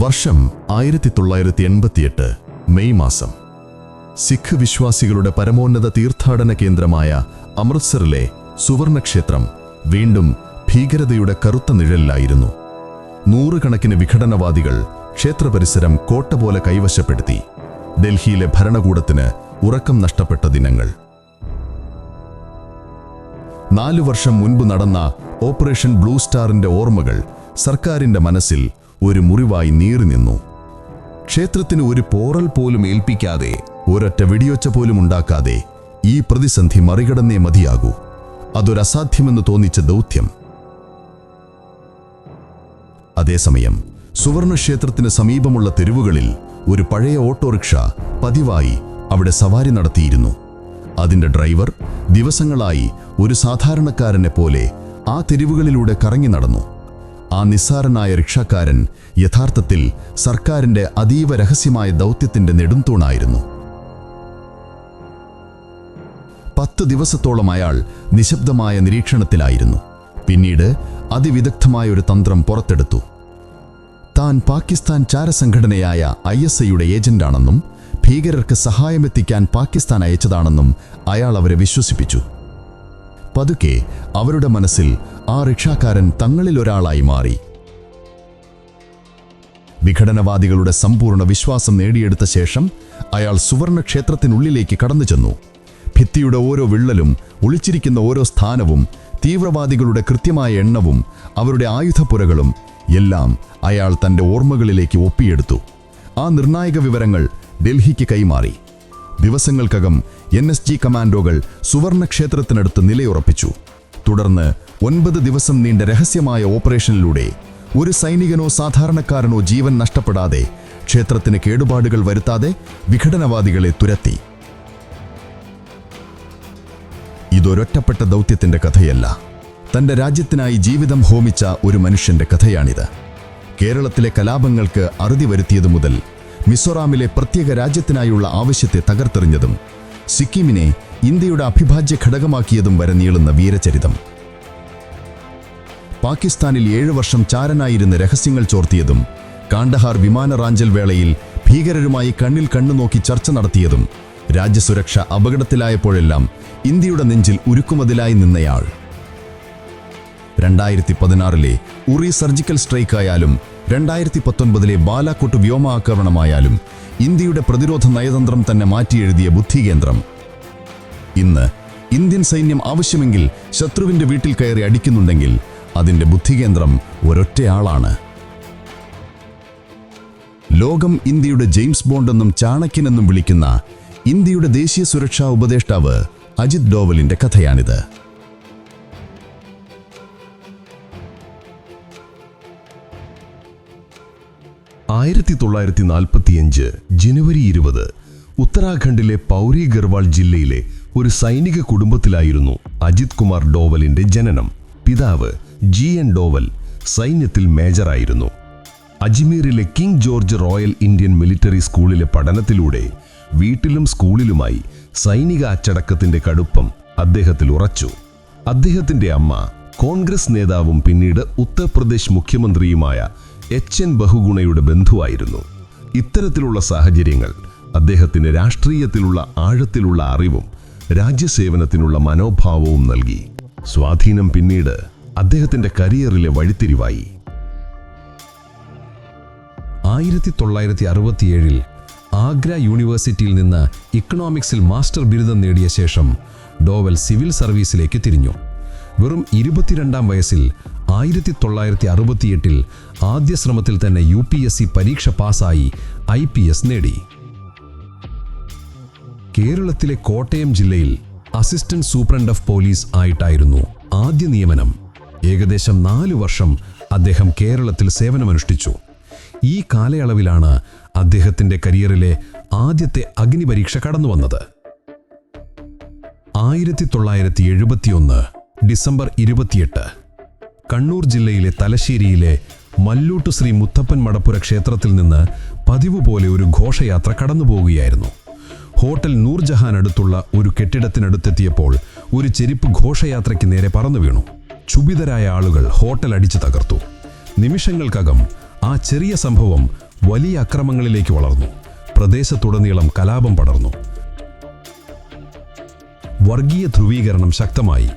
വർഷം ആയിരത്തി തൊള്ളായിരത്തി എൺപത്തിയെട്ട് മെയ് മാസം. സിഖ് വിശ്വാസികളുടെ പരമോന്നത തീർത്ഥാടന കേന്ദ്രമായ അമൃത്സറിലെ സുവർണക്ഷേത്രം വീണ്ടും ഭീകരതയുടെ കറുത്ത നിഴലിലായിരുന്നു. നൂറുകണക്കിന് വിഘടനവാദികൾ ക്ഷേത്രപരിസരം കോട്ട പോലെ കൈവശപ്പെടുത്തി ഡൽഹിയിലെ ഭരണകൂടത്തിന് ഉറക്കം നഷ്ടപ്പെട്ട ദിനങ്ങൾ. നാലു വർഷം മുൻപ് നടന്ന ഓപ്പറേഷൻ ബ്ലൂ സ്റ്റാറിന്റെ ഓർമ്മകൾ സർക്കാരിന്റെ മനസ്സിൽ ഒരു മുറിവായി നീറി നിന്നു. ക്ഷേത്രത്തിന് ഒരു പോറൽ പോലും ഏൽപ്പിക്കാതെ ഒരൊറ്റ വെടിയൊച്ച പോലും ഉണ്ടാക്കാതെ ഈ പ്രതിസന്ധി മറികടന്നേ മതിയാകൂ. അതൊരസാധ്യമെന്ന് തോന്നിച്ച ദൗത്യം. അതേസമയം സുവർണക്ഷേത്രത്തിന് സമീപമുള്ള തെരുവുകളിൽ ഒരു പഴയ ഓട്ടോറിക്ഷ പതിവായി അവിടെ സവാരി നടത്തിയിരുന്നു. അതിന്റെ ഡ്രൈവർ ദിവസങ്ങളായി ഒരു സാധാരണക്കാരനെ പോലെ ആ തെരുവുകളിലൂടെ കറങ്ങി നടന്നു. ആ നിസ്സാരനായ റിക്ഷാക്കാരൻ യഥാർത്ഥത്തിൽ സർക്കാരിന്റെ അതീവ രഹസ്യമായ ദൗത്യത്തിന്റെ നെടുംതൂണായിരുന്നു. പത്ത് ദിവസത്തോളം അയാൾ നിശബ്ദമായ നിരീക്ഷണത്തിലായിരുന്നു. പിന്നീട് അതിവിദഗ്ധമായ ഒരു തന്ത്രം പുറത്തെടുത്തു. താൻ പാകിസ്ഥാൻ ചാരസംഘടനയായ ഐ എസ് ഐയുടെ ഏജന്റാണെന്നും ഭീകരർക്ക് സഹായമെത്തിക്കാൻ പാകിസ്ഥാൻ അയച്ചതാണെന്നും അയാൾ അവരെ വിശ്വസിപ്പിച്ചു. പതുക്കെ അവരുടെ മനസ്സിൽ ആ റിക്ഷാക്കാരൻ തങ്ങളിലൊരാളായി മാറി. വിഘടനവാദികളുടെ സമ്പൂർണ വിശ്വാസം നേടിയെടുത്ത ശേഷം അയാൾ സുവർണക്ഷേത്രത്തിനുള്ളിലേക്ക് കടന്നു ചെന്നു ഭിത്തിയുടെ ഓരോ വിള്ളലും ഒളിച്ചിരിക്കുന്ന ഓരോ സ്ഥാനവും തീവ്രവാദികളുടെ കൃത്യമായ എണ്ണവും അവരുടെ ആയുധപ്പുരകളും എല്ലാം അയാൾ തന്റെ ഓർമ്മകളിലേക്ക് ഒപ്പിയെടുത്തു. ആ നിർണായക വിവരങ്ങൾ ഡൽഹിക്ക് കൈമാറി. ദിവസങ്ങൾക്കകം എൻ എസ് ജി കമാൻഡോകൾ സുവർണക്ഷേത്രത്തിനടുത്ത് നിലയുറപ്പിച്ചു. തുടർന്ന് ഒൻപത് ദിവസം നീണ്ട രഹസ്യമായ ഓപ്പറേഷനിലൂടെ ഒരു സൈനികനോ സാധാരണക്കാരനോ ജീവൻ നഷ്ടപ്പെടാതെ ക്ഷേത്രത്തിന് കേടുപാടുകൾ വരുത്താതെ വിഘടനവാദികളെ തുരത്തി. ഇതൊരൊറ്റപ്പെട്ട ദൗത്യത്തിന്റെ കഥയല്ല. തന്റെ രാജ്യത്തിനായി ജീവിതം ഹോമിച്ച ഒരു മനുഷ്യന്റെ കഥയാണിത്. കേരളത്തിലെ കലാപങ്ങൾക്ക് അറുതി വരുത്തിയതു മുതൽ മിസോറാമിലെ പ്രത്യേക രാജ്യത്തിനായുള്ള ആവശ്യത്തെ തകർത്തെറിഞ്ഞതും സിക്കിമിനെ ഇന്ത്യയുടെ അഭിഭാജ്യ ഘടകമാക്കിയതും വരെ നീളുന്ന വീരചരിതം. പാകിസ്ഥാനിൽ ഏഴു വർഷം ചാരനായിരുന്ന് രഹസ്യങ്ങൾ ചോർത്തിയതും കാണ്ഡഹാർ വിമാന റാഞ്ചൽ വേളയിൽ ഭീകരരുമായി കണ്ണിൽ കണ്ണു നോക്കി ചർച്ച നടത്തിയതും രാജ്യസുരക്ഷ അപകടത്തിലായപ്പോഴെല്ലാം ഇന്ത്യയുടെ നെഞ്ചിൽ ഉരുക്കുമതിലായി നിന്നയാൾ. രണ്ടായിരത്തി പതിനാറിലെ ഉറി സർജിക്കൽ സ്ട്രൈക്കായാലും രണ്ടായിരത്തി പത്തൊൻപതിലെ ബാലാക്കോട്ട് വ്യോമാക്രമണമായാലും ഇന്ത്യയുടെ പ്രതിരോധ നയതന്ത്രം തന്നെ മാറ്റിയെഴുതിയ ബുദ്ധികേന്ദ്രം. ഇന്ന് ഇന്ത്യൻ സൈന്യം ആവശ്യമെങ്കിൽ ശത്രുവിന്റെ വീട്ടിൽ കയറി അടിക്കുന്നുണ്ടെങ്കിൽ അതിന്റെ ബുദ്ധികേന്ദ്രം ഒരൊറ്റയാളാണ്. ലോകം ഇന്ത്യയുടെ ജെയിംസ് ബോണ്ടെന്നും ചാണക്യനെന്നും വിളിക്കുന്ന ഇന്ത്യയുടെ ദേശീയ സുരക്ഷാ ഉപദേഷ്ടാവ് അജിത് ഡോവലിന്റെ കഥയാണിത്. ആയിരത്തി തൊള്ളായിരത്തി നാൽപ്പത്തിയഞ്ച് ജനുവരി ഇരുപത് ഉത്തരാഖണ്ഡിലെ പൗരി ഗർവാൾ ജില്ലയിലെ ഒരു സൈനിക കുടുംബത്തിലായിരുന്നു അജിത് കുമാർ ഡോവലിന്റെ ജനനം. പിതാവ് ജി എൻ ഡോവൽ സൈന്യത്തിൽ മേജറായിരുന്നു. അജ്മീറിലെ King George Royal Indian military സ്കൂളിലെ പഠനത്തിലൂടെ വീട്ടിലും സ്കൂളിലുമായി സൈനിക അച്ചടക്കത്തിന്റെ കടുപ്പം അദ്ദേഹത്തിൽ ഉറച്ചു. അദ്ദേഹത്തിന്റെ അമ്മ കോൺഗ്രസ് നേതാവും പിന്നീട് ഉത്തർപ്രദേശ് മുഖ്യമന്ത്രിയുമായ എച്ച് എൻ ബഹുഗുണയുടെ ബന്ധുവായിരുന്നു. ഇത്തരത്തിലുള്ള സാഹചര്യങ്ങൾ അദ്ദേഹത്തിന് രാഷ്ട്രീയത്തിലുള്ള ആഴത്തിലുള്ള അറിവും രാജ്യസേവനത്തിനുള്ള മനോഭാവവും നൽകി. സ്വാധീനം പിന്നീട് അദ്ദേഹത്തിന്റെ കരിയറിലെ വഴിത്തിരിവായി. ആയിരത്തി തൊള്ളായിരത്തി അറുപത്തിയേഴിൽ ആഗ്ര യൂണിവേഴ്സിറ്റിയിൽ നിന്ന് ഇക്കണോമിക്സിൽ മാസ്റ്റർ ബിരുദം നേടിയ ശേഷം ഡോവൽ സിവിൽ സർവീസിലേക്ക് തിരിഞ്ഞു. വെറും ഇരുപത്തിരണ്ടാം വയസ്സിൽ ആയിരത്തി തൊള്ളായിരത്തി അറുപത്തിയെട്ടിൽ ആദ്യ ശ്രമത്തിൽ തന്നെ യു പി എസ് സി പരീക്ഷ പാസ്സായി ഐ പി എസ് നേടി. കേരളത്തിലെ കോട്ടയം ജില്ലയിൽ അസിസ്റ്റന്റ് സൂപ്രണ്ട് ഓഫ് പോലീസ് ആയിട്ടായിരുന്നു ആദ്യ നിയമനം. ഏകദേശം നാലു വർഷം അദ്ദേഹം കേരളത്തിൽ സേവനമനുഷ്ഠിച്ചു. ഈ കാലയളവിലാണ് അദ്ദേഹത്തിന്റെ കരിയറിലെ ആദ്യത്തെ അഗ്നിപരീക്ഷ കടന്നു വന്നത് ആയിരത്തി തൊള്ളായിരത്തി എഴുപത്തിയൊന്ന് ഡിസംബർ ഇരുപത്തിയെട്ട് കണ്ണൂർ ജില്ലയിലെ തലശ്ശേരിയിലെ മല്ലൂട്ട് ശ്രീ മുത്തപ്പൻ മടപ്പുര ക്ഷേത്രത്തിൽ നിന്ന് പതിവ് പോലെ ഒരു ഘോഷയാത്ര കടന്നുപോവുകയായിരുന്നു. ഹോട്ടൽ നൂർജഹാൻ അടുത്തുള്ള ഒരു കെട്ടിടത്തിനടുത്തെത്തിയപ്പോൾ ഒരു ചെരുപ്പ് ഘോഷയാത്രയ്ക്ക് നേരെ പറന്നു വീണു. ക്ഷുഭിതരായ ആളുകൾ ഹോട്ടൽ അടിച്ചു തകർത്തു. നിമിഷങ്ങൾക്കകം ആ ചെറിയ സംഭവം വലിയ അക്രമങ്ങളിലേക്ക് വളർന്നു. പ്രദേശത്തുടനീളം കലാപം പടർന്നു. വർഗീയ ധ്രുവീകരണം ശക്തമായി.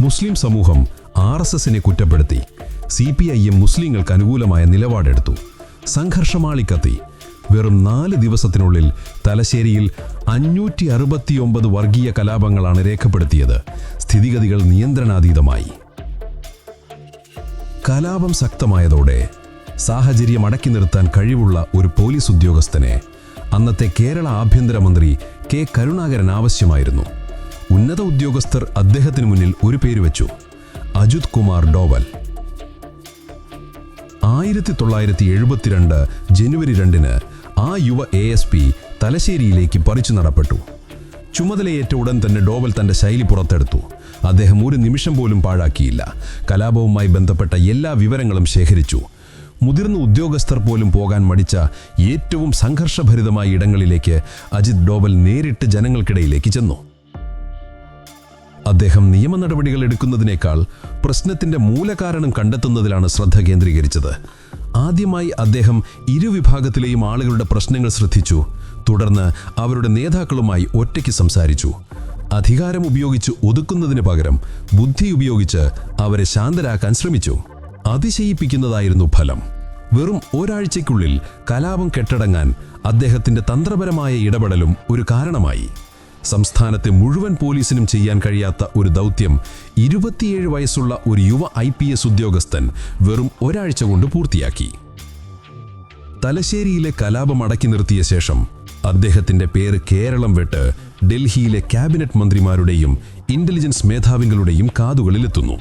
മുസ്ലിം സമൂഹം ആർ എസ് എസിനെ കുറ്റപ്പെടുത്തി സി പി ഐ എം മുസ്ലിങ്ങൾക്ക് അനുകൂലമായ നിലപാടെടുത്തു. സംഘർഷമാളിക്കത്തി. വെറും നാല് ദിവസത്തിനുള്ളിൽ തലശ്ശേരിയിൽ അഞ്ഞൂറ്റി അറുപത്തിയൊമ്പത് വർഗീയ കലാപങ്ങളാണ് രേഖപ്പെടുത്തിയത്. സ്ഥിതിഗതികൾ നിയന്ത്രണാതീതമായി. കലാപം ശക്തമായതോടെ സാഹചര്യം അടക്കി നിർത്താൻ കഴിവുള്ള ഒരു പോലീസ് ഉദ്യോഗസ്ഥനെ അന്നത്തെ കേരള ആഭ്യന്തരമന്ത്രി കെ കരുണാകരൻ ആവശ്യമായിരുന്നു. ഉന്നത ഉദ്യോഗസ്ഥർ അദ്ദേഹത്തിന് മുന്നിൽ ഒരു പേര് വെച്ചു അജിത് കുമാർ ഡോവൽ. ആയിരത്തി തൊള്ളായിരത്തി എഴുപത്തിരണ്ട് ജനുവരി രണ്ടിന് ആ യുവ എ എസ് പി തലശ്ശേരിയിലേക്ക് പറിച്ചു നടപ്പെട്ടു. ചുമതലയേറ്റ ഉടൻ തന്നെ ഡോവൽ തന്റെ ശൈലി പുറത്തെടുത്തു. അദ്ദേഹം ഒരു നിമിഷം പോലും പാഴാക്കിയില്ല. കലാപവുമായി ബന്ധപ്പെട്ട എല്ലാ വിവരങ്ങളും ശേഖരിച്ചു. മുതിർന്ന ഉദ്യോഗസ്ഥർ പോലും പോകാൻ മടിച്ച ഏറ്റവും സംഘർഷഭരിതമായ ഇടങ്ങളിലേക്ക് അജിത് ഡോവൽ നേരിട്ട് ജനങ്ങൾക്കിടയിലേക്ക് ചെന്നു. അദ്ദേഹം നിയമ നടപടികൾ എടുക്കുന്നതിനേക്കാൾ പ്രശ്നത്തിന്റെ മൂലകാരണം കണ്ടെത്തുന്നതിലാണ് ശ്രദ്ധ കേന്ദ്രീകരിച്ചത്. ആദ്യമായി അദ്ദേഹം ഇരുവിഭാഗത്തിലെയും ആളുകളുടെ പ്രശ്നങ്ങൾ ശ്രദ്ധിച്ചു. തുടർന്ന് അവരുടെ നേതാക്കളുമായി ഒറ്റയ്ക്ക് സംസാരിച്ചു. അധികാരം ഉപയോഗിച്ച് ഒതുക്കുന്നതിന് പകരം ബുദ്ധി ഉപയോഗിച്ച് അവരെ ശാന്തരാക്കാൻ ശ്രമിച്ചു. അതിശയിപ്പിക്കുന്നതായിരുന്നു ഫലം. വെറും ഒരാഴ്ചയ്ക്കുള്ളിൽ കലാപം കെട്ടടങ്ങാൻ അദ്ദേഹത്തിന്റെ തന്ത്രപരമായ ഇടപെടലും ഒരു കാരണമായി. സംസ്ഥാനത്തെ മുഴുവൻ പോലീസിനും ചെയ്യാൻ കഴിയാത്ത ഒരു ദൗത്യം ഇരുപത്തിയേഴ് വയസ്സുള്ള ഒരു യുവ ഐ പി എസ് ഉദ്യോഗസ്ഥൻ വെറും ഒരാഴ്ച കൊണ്ട് പൂർത്തിയാക്കി. തലശ്ശേരിയിലെ കലാപം അടക്കി നിർത്തിയ ശേഷം അദ്ദേഹത്തിന്റെ പേര് കേരളം വിട്ട് ഡൽഹിയിലെ ക്യാബിനറ്റ് മന്ത്രിമാരുടെയും ഇന്റലിജൻസ് മേധാവികളുടെയും കാതുകളിലെത്തുന്നു.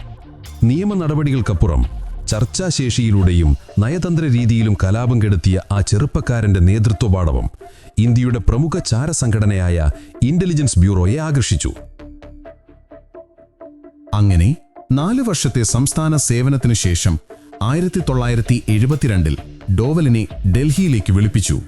നിയമ നടപടികൾക്കപ്പുറം ചർച്ചാശേഷിയിലൂടെയും നയതന്ത്ര രീതിയിലും കലാപം കെടുത്തിയ ആ ചെറുപ്പക്കാരന്റെ നേതൃത്വപാടവം ഇന്ത്യയുടെ പ്രമുഖ ചാരസംഘടനയായ ഇന്റലിജൻസ് ബ്യൂറോയെ ആകർഷിച്ചു. അങ്ങനെ നാലു വർഷത്തെ സംസ്ഥാന സേവനത്തിനു ശേഷം ആയിരത്തി തൊള്ളായിരത്തി എഴുപത്തിരണ്ടിൽ ഡോവലിനെ ഡൽഹിയിലേക്ക് വിളിപ്പിച്ചു.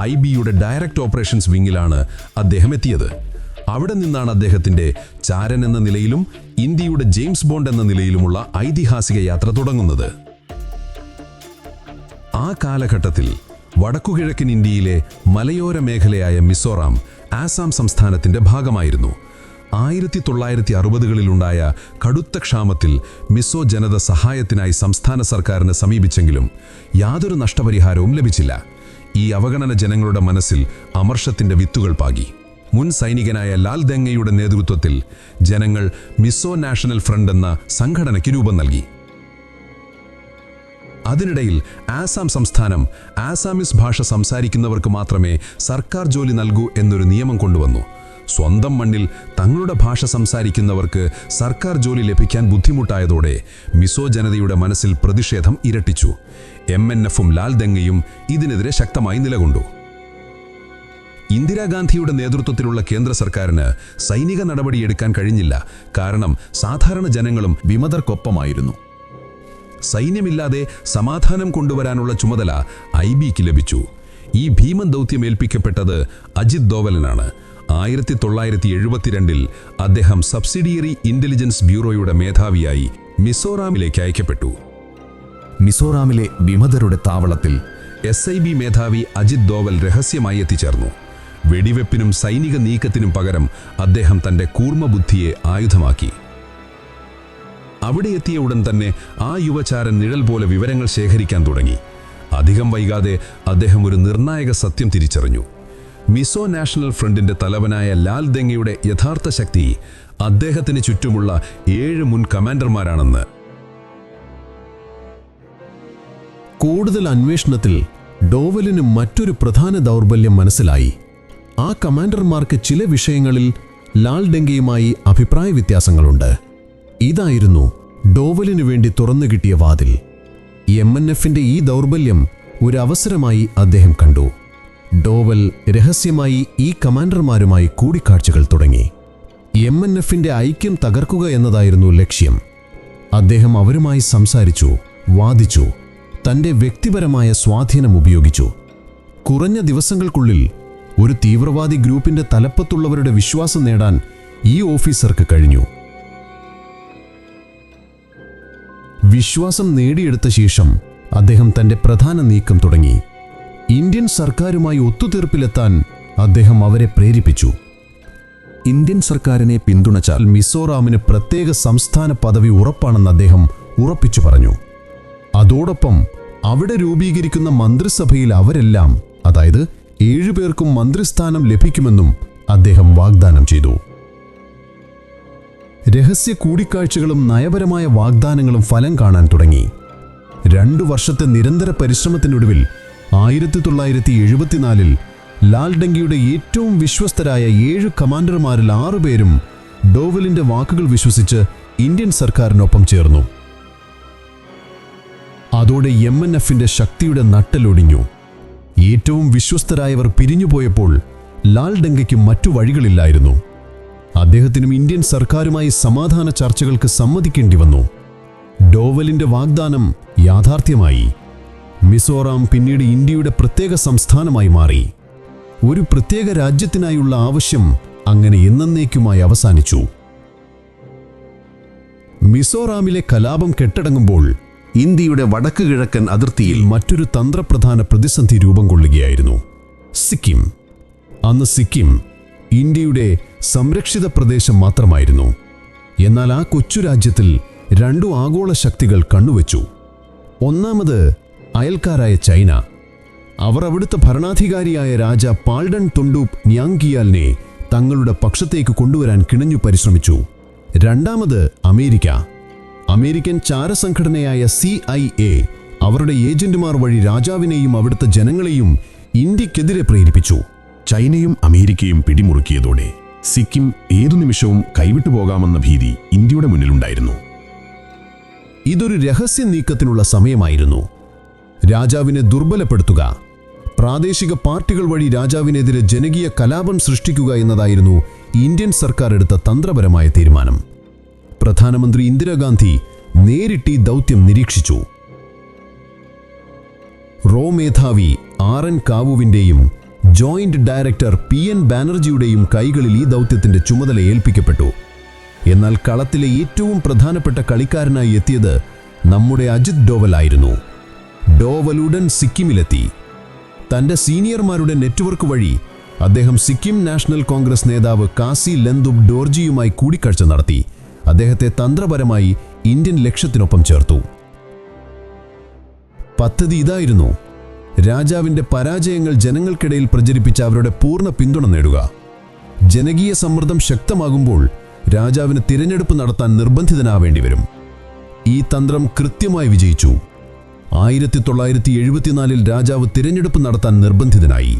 ഐ ബിയുടെ ഡയറക്ട് ഓപ്പറേഷൻസ് വിങ്ങിലാണ് അദ്ദേഹം എത്തിയത് അവിടെ നിന്നാണ് അദ്ദേഹത്തിന്റെ ചാരൻ എന്ന നിലയിലും ഇന്ത്യയുടെ ജെയിംസ് ബോണ്ട് എന്ന നിലയിലുമുള്ള ഐതിഹാസിക യാത്ര തുടങ്ങുന്നത്. ആ കാലഘട്ടത്തിൽ വടക്കുകിഴക്കൻ ഇന്ത്യയിലെ മലയോര മേഖലയായ മിസോറാം ആസാം സംസ്ഥാനത്തിന്റെ ഭാഗമായിരുന്നു. ആയിരത്തി തൊള്ളായിരത്തി അറുപതുകളിലുണ്ടായ കടുത്ത ക്ഷാമത്തിൽ മിസോ ജനത സഹായത്തിനായി സംസ്ഥാന സർക്കാരിനെ സമീപിച്ചെങ്കിലും യാതൊരു നഷ്ടപരിഹാരവും ലഭിച്ചില്ല. ഈ അവഗണന ജനങ്ങളുടെ മനസ്സിൽ അമർഷത്തിന്റെ വിത്തുകൾ പാകി. മുൻ സൈനികനായ ലാൽ ദെങ്ങയുടെ നേതൃത്വത്തിൽ ജനങ്ങൾ മിസോ നാഷണൽ ഫ്രണ്ട് എന്ന സംഘടനയ്ക്ക് രൂപം നൽകി. അതിനിടയിൽ ആസാം സംസ്ഥാനം ആസാമിസ് ഭാഷ സംസാരിക്കുന്നവർക്ക് മാത്രമേ സർക്കാർ ജോലി നൽകൂ എന്നൊരു നിയമം കൊണ്ടുവന്നു. സ്വന്തം മണ്ണിൽ തങ്ങളുടെ ഭാഷ സംസാരിക്കുന്നവർക്ക് സർക്കാർ ജോലി ലഭിക്കാൻ ബുദ്ധിമുട്ടായതോടെ മിസോ ജനതയുടെ മനസ്സിൽ പ്രതിഷേധം ഇരട്ടിച്ചു. എം എൻ എഫും ലാൽ ദെങ്ങയും ഇതിനെതിരെ ശക്തമായി നിലകൊണ്ടു. ഇന്ദിരാഗാന്ധിയുടെ നേതൃത്വത്തിലുള്ള കേന്ദ്ര സർക്കാരിന് സൈനിക നടപടിയെടുക്കാൻ കഴിഞ്ഞില്ല. കാരണം സാധാരണ ജനങ്ങളും വിമതർക്കൊപ്പമായിരുന്നു. സൈന്യമില്ലാതെ സമാധാനം കൊണ്ടുവരാനുള്ള ചുമതല ഐ ബിക്ക് ലഭിച്ചു. ഈ ഭീമൻ ദൗത്യം ഏൽപ്പിക്കപ്പെട്ടത് അജിത് ദോവലനാണ്. ആയിരത്തി തൊള്ളായിരത്തി എഴുപത്തിരണ്ടിൽ അദ്ദേഹം സബ്സിഡിയറി ഇന്റലിജൻസ് ബ്യൂറോയുടെ മേധാവിയായി മിസോറാമിലേക്ക് അയക്കപ്പെട്ടു. മിസോറാമിലെ വിമതരുടെ താവളത്തിൽ എസ് ഐ ബി മേധാവി അജിത് ദോവൽ രഹസ്യമായി എത്തിച്ചേർന്നു. വെടിവെപ്പിനും സൈനിക നീക്കത്തിനും പകരം അദ്ദേഹം തന്റെ കൂർമ്മബുദ്ധിയെ ആയുധമാക്കി. അവിടെ എത്തിയ ഉടൻ തന്നെ ആ യുവചാരൻ നിഴൽ പോലെ വിവരങ്ങൾ ശേഖരിക്കാൻ തുടങ്ങി. അധികം വൈകാതെ അദ്ദേഹം ഒരു നിർണായക സത്യം തിരിച്ചറിഞ്ഞു. മിസോ നാഷണൽ ഫ്രണ്ടിന്റെ തലവനായ ലാൽ ദെങ്ങയുടെ യഥാർത്ഥ ശക്തി അദ്ദേഹത്തിന് ചുറ്റുമുള്ള ഏഴ് മുൻ കമാൻഡർമാരാണെന്ന്. കൂടുതൽ അന്വേഷണത്തിൽ ഡോവലിന് മറ്റൊരു പ്രധാന ദൗർബല്യം മനസ്സിലായി. ആ കമാൻഡർമാർക്ക് ചില വിഷയങ്ങളിൽ ലാൽ ഡെങ്കയുമായി അഭിപ്രായ വ്യത്യാസങ്ങളുണ്ട്. ഇതായിരുന്നു ഡോവലിനു വേണ്ടി തുറന്നു കിട്ടിയ വാതിൽ. എം എൻ എഫിന്റെ ഈ ദൗർബല്യം ഒരു അവസരമായി അദ്ദേഹം കണ്ടു. ഡോവൽ രഹസ്യമായി ഈ കമാൻഡർമാരുമായി കൂടിക്കാഴ്ചകൾ തുടങ്ങി. എം എൻ എഫിന്റെ ഐക്യം തകർക്കുക എന്നതായിരുന്നു ലക്ഷ്യം. അദ്ദേഹം അവരുമായി സംസാരിച്ചു വാദിച്ചു തന്റെ വ്യക്തിപരമായ സ്വാധീനം ഉപയോഗിച്ചു. കുറഞ്ഞ ദിവസങ്ങൾക്കുള്ളിൽ ഒരു തീവ്രവാദി ഗ്രൂപ്പിന്റെ തലപ്പത്തുള്ളവരുടെ വിശ്വാസം നേടാൻ ഈ ഓഫീസർക്ക് കഴിഞ്ഞു. വിശ്വാസം നേടിയെടുത്ത ശേഷം അദ്ദേഹം തന്റെ പ്രധാന നീക്കം തുടങ്ങി. ഇന്ത്യൻ സർക്കാരുമായി ഒത്തുതീർപ്പിലെത്താൻ അദ്ദേഹം അവരെ പ്രേരിപ്പിച്ചു. ഇന്ത്യൻ സർക്കാരിനെ പിന്തുണച്ചാൽ മിസോറാമിന് പ്രത്യേക സംസ്ഥാന പദവി ഉറപ്പാണെന്ന് അദ്ദേഹം ഉറപ്പിച്ചു പറഞ്ഞു. അതോടൊപ്പം അവിടെ രൂപീകരിക്കുന്ന മന്ത്രിസഭയിൽ അവരെല്ലാം അതായത് ഏഴുപേർക്കും മന്ത്രിസ്ഥാനം ലഭിക്കുമെന്നും അദ്ദേഹം വാഗ്ദാനം ചെയ്തു. രഹസ്യ കൂടിക്കാഴ്ചകളും നയപരമായ വാഗ്ദാനങ്ങളും ഫലം കാണാൻ തുടങ്ങി. രണ്ടു വർഷത്തെ നിരന്തര പരിശ്രമത്തിനൊടുവിൽ ആയിരത്തി തൊള്ളായിരത്തി എഴുപത്തിനാലിൽ ലാൽ ഏറ്റവും വിശ്വസ്തരായ ഏഴ് കമാൻഡർമാരിൽ ആറുപേരും ഡോവലിന്റെ വാക്കുകൾ വിശ്വസിച്ച് ഇന്ത്യൻ സർക്കാരിനൊപ്പം ചേർന്നു. അതോടെ എം എൻ എഫിന്റെ ശക്തിയുടെ നട്ടലൊടിഞ്ഞു ഏറ്റവും വിശ്വസ്തരായവർ പിരിഞ്ഞുപോയപ്പോൾ ലാൽ ഡങ്കയ്ക്ക് മറ്റു വഴികളില്ലായിരുന്നു. അദ്ദേഹത്തിനും ഇന്ത്യൻ സർക്കാരുമായി സമാധാന ചർച്ചകൾക്ക് സമ്മതിക്കേണ്ടി വന്നു. ഡോവലിന്റെ വാഗ്ദാനം യാഥാർത്ഥ്യമായി. മിസോറാം പിന്നീട് ഇന്ത്യയുടെ പ്രത്യേക സംസ്ഥാനമായി മാറി. ഒരു പ്രത്യേക രാജ്യത്തിനായുള്ള ആവശ്യം അങ്ങനെ എന്നേക്കുമായി അവസാനിച്ചു. മിസോറാമിലെ കലാപം കെട്ടടങ്ങുമ്പോൾ ഇന്ത്യയുടെ വടക്ക് കിഴക്കൻ അതിർത്തിയിൽ മറ്റൊരു തന്ത്രപ്രധാന പ്രതിസന്ധി രൂപം കൊള്ളുകയായിരുന്നു. സിക്കിം. അന്ന് സിക്കിം ഇന്ത്യയുടെ സംരക്ഷിത പ്രദേശം മാത്രമായിരുന്നു. എന്നാൽ ആ കൊച്ചു രാജ്യത്തിൽ രണ്ടു ആഗോള ശക്തികൾ കണ്ണുവച്ചു. ഒന്നാമത് അയൽക്കാരായ ചൈന. അവർ അവിടുത്തെ ഭരണാധികാരിയായ രാജ പാൾഡൺ തൊണ്ടൂപ് ന്യാങ്കിയാലിനെ തങ്ങളുടെ പക്ഷത്തേക്ക് കൊണ്ടുവരാൻ കിണഞ്ഞു പരിശ്രമിച്ചു. രണ്ടാമത് അമേരിക്ക. അമേരിക്കൻ ചാരസംഘടനയായ സി ഐ എ അവരുടെ ഏജന്റുമാർ വഴി രാജാവിനെയും അവിടുത്തെ ജനങ്ങളെയും ഇന്ത്യക്കെതിരെ പ്രേരിപ്പിച്ചു. ചൈനയും അമേരിക്കയും പിടിമുറുക്കിയതോടെ സിക്കിം ഏതു നിമിഷവും കൈവിട്ടു പോകാമെന്ന ഭീതി ഇന്ത്യയുടെ മുന്നിലുണ്ടായിരുന്നു. ഇതൊരു രഹസ്യ നീക്കത്തിനുള്ള സമയമായിരുന്നു. രാജാവിനെ ദുർബലപ്പെടുത്തുക പ്രാദേശിക പാർട്ടികൾ വഴി രാജാവിനെതിരെ ജനകീയ കലാപം സൃഷ്ടിക്കുക എന്നതായിരുന്നു ഇന്ത്യൻ സർക്കാർ എടുത്ത തന്ത്രപരമായ തീരുമാനം. പ്രധാനമന്ത്രി ഇന്ദിരാഗാന്ധി നേരിട്ട് ഈ ദൗത്യം നിരീക്ഷിച്ചു. റോ മേധാവി ആർ എൻ കാവുവിന്റെയും ജോയിന്റ് ഡയറക്ടർ പി എൻ ബാനർജിയുടെയും കൈകളിൽ ഈ ദൗത്യത്തിന്റെ ചുമതല ഏൽപ്പിക്കപ്പെട്ടു. എന്നാൽ കളത്തിലെ ഏറ്റവും പ്രധാനപ്പെട്ട കളിക്കാരനായി എത്തിയത് നമ്മുടെ അജിത് ഡോവലായിരുന്നു ഡോവൽ ഉടൻ സിക്കിമിലെത്തി. തന്റെ സീനിയർമാരുടെ നെറ്റ്വർക്ക് വഴി അദ്ദേഹം സിക്കിം നാഷണൽ കോൺഗ്രസ് നേതാവ് കാസി ലെന്തുബ് ഡോർജിയുമായി കൂടിക്കാഴ്ച നടത്തി. അദ്ദേഹത്തെ തന്ത്രപരമായി ഇന്ത്യൻ ലക്ഷ്യത്തിനൊപ്പം ചേർത്തു. പദ്ധതി ഇതായിരുന്നു. രാജാവിന്റെ പരാജയങ്ങൾ ജനങ്ങൾക്കിടയിൽ പ്രചരിപ്പിച്ച അവരുടെ പൂർണ പിന്തുണ നേടുക. ജനകീയ സമ്മർദ്ദം ശക്തമാകുമ്പോൾ രാജാവിന് തിരഞ്ഞെടുപ്പ് നടത്താൻ നിർബന്ധിതനാവേണ്ടി വരും ഈ തന്ത്രം കൃത്യമായി വിജയിച്ചു. ആയിരത്തി തൊള്ളായിരത്തി എഴുപത്തിനാലിൽ രാജാവ് തിരഞ്ഞെടുപ്പ് നടത്താൻ നിർബന്ധിതനായി.